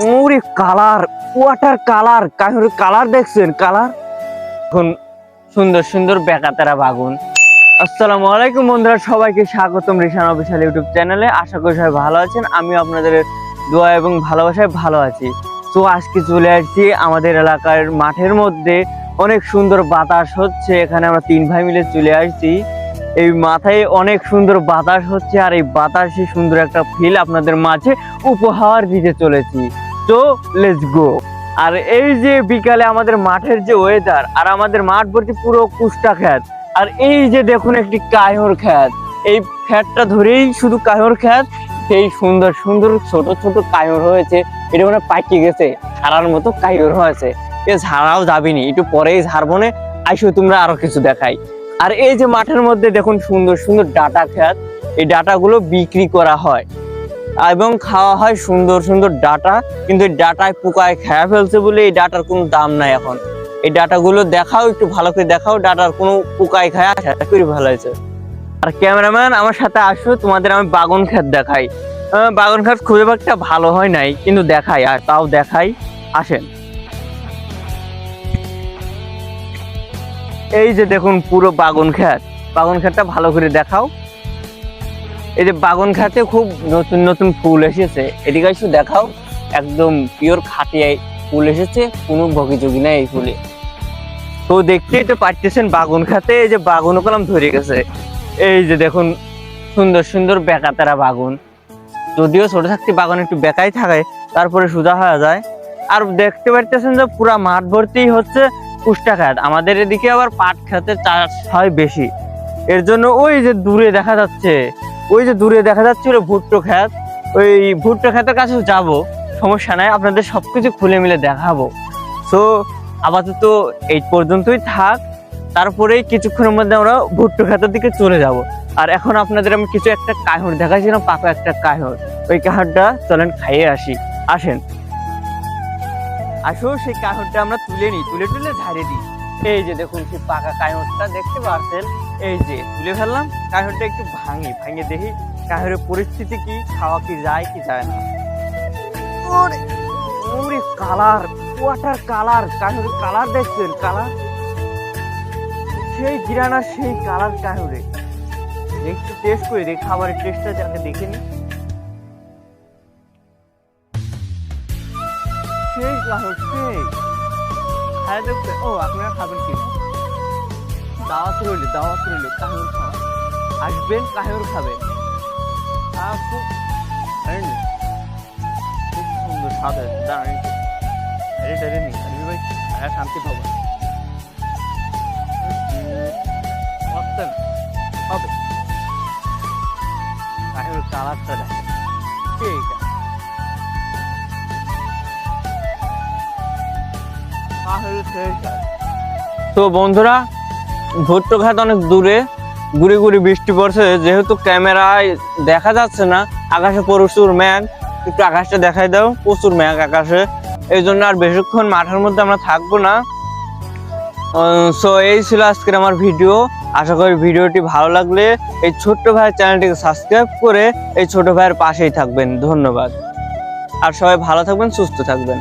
ওরে colour water colour কাহির colour দেখছেন, কালার? এখন সুন্দর সুন্দর বেকাতারা বাগুন। আসসালামু আলাইকুম বন্ধুরা, সবাইকে স্বাগতম রিশান অফিসিয়াল ইউটিউব চ্যানেলে। আশা করি সবাই ভালো আছেন আমি আপনাদের দোয়া এবং ভালোবাসায় ভালো আছি। তো আজকে চলে আসছি আমাদের এলাকার মাঠের মধ্যে। অনেক সুন্দর বাতাস হচ্ছে, এখানে আমরা তিন ভাই মিলে চলে আসছি। এই মাথায় অনেক সুন্দর বাতাস হচ্ছে, আর এই বাতাসে সুন্দর একটা ফিল আপনাদের মাঝে উপহার দিতে চলেছি। তো লেটস গো আর এই যে বিকালে আমাদের মাঠের যে ওয়েদার আর আমাদের মাঠ ভর্তি পুরো কুষ্টা খ্যাত। আর এই যে দেখুন একটি কায়র খ্যাত। এই খ্যাতটা ধরেই শুধু কায়র খ্যাত, সেই সুন্দর সুন্দর ছোট ছোট কায়র হয়েছে। এটা মানে পাকিয়ে গেছে, ঝাড়ার মতো কায়র হয়েছে। এ ঝাড়াও যাবিনি, একটু পরেই ঝাড়বো না, আইসো তোমরা আরও কিছু দেখাই। আর এই যে মাঠের মধ্যে দেখুন সুন্দর সুন্দর ডাটা খ্যাত। এই ডাটাগুলো বিক্রি করা হয়। এবং খাওয়া হয় সুন্দর সুন্দর ডাটা, কিন্তু এই ডাটায় পোকায় খেয়ে ফেলছে বলে এই ডাটার কোনো দাম নাই এখন। এই ডাটাগুলো দেখাও, একটু ভালো করে দেখাও, ডাটার কোনো পোকায় খায় শেষ করে ভালো হয়েছে। আর ক্যামেরাম্যান, আমার সাথে আসো, তোমাদের আমি বাগন ক্ষেত দেখাই। বাগন ক্ষেত খুব একটা ভালো হয় নাই, কিন্তু দেখাই, আর তাও দেখাই। আসেন। এই যে দেখুন পুরো বাগন ক্ষেত। বাগন ক্ষেতটা ভালো করে দেখাও। এই যে বাগন খাতে খুব নতুন নতুন ফুল এসেছে। এদিকে একটু দেখাও, একদম পিওর খাটিয়াই ফুল এসেছে, কোনো বগিযোগি নাই এই ফুলে। তো দেখতেই তো পারতেছেন বাগুন খাতে এই যে বাগুন কলাম ধরে গেছে। এই যে দেখুন, সুন্দর সুন্দর বেকাতারা বাগুন। যদিও ছোট থাকতে বাগান একটু বেকাই থাকে, তারপরে সুদা হয়ে যায়। আর দেখতে পারতেছেন যে পুরা মাঠ ভর্তি হচ্ছে কুষ্টা খাত আমাদের এদিকে আবার পাট খাতের চাষ হয় বেশি। এর জন্য ওই যে দূরে দেখা যাচ্ছে ওই যে দূরে দেখা যাচ্ছে ওটা ভুট্টো খ্যাত ওই ভুট্টো খ্যাতের কাছে যাব, সমস্যা নাই, আপনাদের সবকিছু খুলে মিলে দেখাবো। তো আপাতত এই পর্যন্তই থাক, তারপরেই কিছুক্ষণের মধ্যে আমরা ভুট্টো খ্যাতের দিকে চলে যাব। আর এখন আপনাদের আমি কিছু একটা কাহর দেখাচ্ছিলাম পাকা একটা কাহর ওই কাহরটা চলেন খাইয়ে আসি। আসেন। আসো, সেই কাহরটা আমরা তুলে নিই, তুলে তুলে ঝাড়ে দিই। এই যে দেখুন সেই পাকা কাহরটা দেখতে পাচ্ছেন, এই যে তুলে ফেললাম, কাহরটা একটু ভাঙি ভাঙে দেখি কাহরের পরিস্থিতি কি, খাওয়া কি যায় কি যায় না। কালার ওয়াটার কালার, কাহরের কালার দেখছেন, কালার? সেই গিরানা, সেই কালার কাহরে। একটু টেস্ট করে দেখি, খাবারের টেস্টটা যাকে দেখে নি সেই কাহর, সেই। হ্যাঁ ও, আপনারা খাবেন কি? দাওয়াত রইল দাওয়াত রইল, কাহির খাওয়া। আসবেন কাহির খাবেন খুব খুব সুন্দর স্বাদ হয়েছে দাঁড়ান। আরে ডারে নি আরে, ভাই শান্তি পাবো। হবে। কাহির কালারটা দেখেন ঠিক আছে। তো বন্ধুরা ভুট্টো খাত অনেক দূরে, গুড়ি গুড়ি বৃষ্টি পড়ছে, যেহেতু ক্যামেরায় দেখা যাচ্ছে না, আকাশে প্রচুর মেঘ একটু আকাশটা দেখাই দাও, প্রচুর মেঘ আকাশে, এই জন্য আর বেশিক্ষণ মাঠের মধ্যে আমরা থাকব না। সো এই ছিল আজকের আমার ভিডিও, আশা করি ভিডিওটি ভালো লাগলে এই ছোট্ট ভাইয়ের চ্যানেলটিকে সাবস্ক্রাইব করে এই ছোট ভাইয়ের পাশেই থাকবেন, ধন্যবাদ। আর সবাই ভালো থাকবেন, সুস্থ থাকবেন।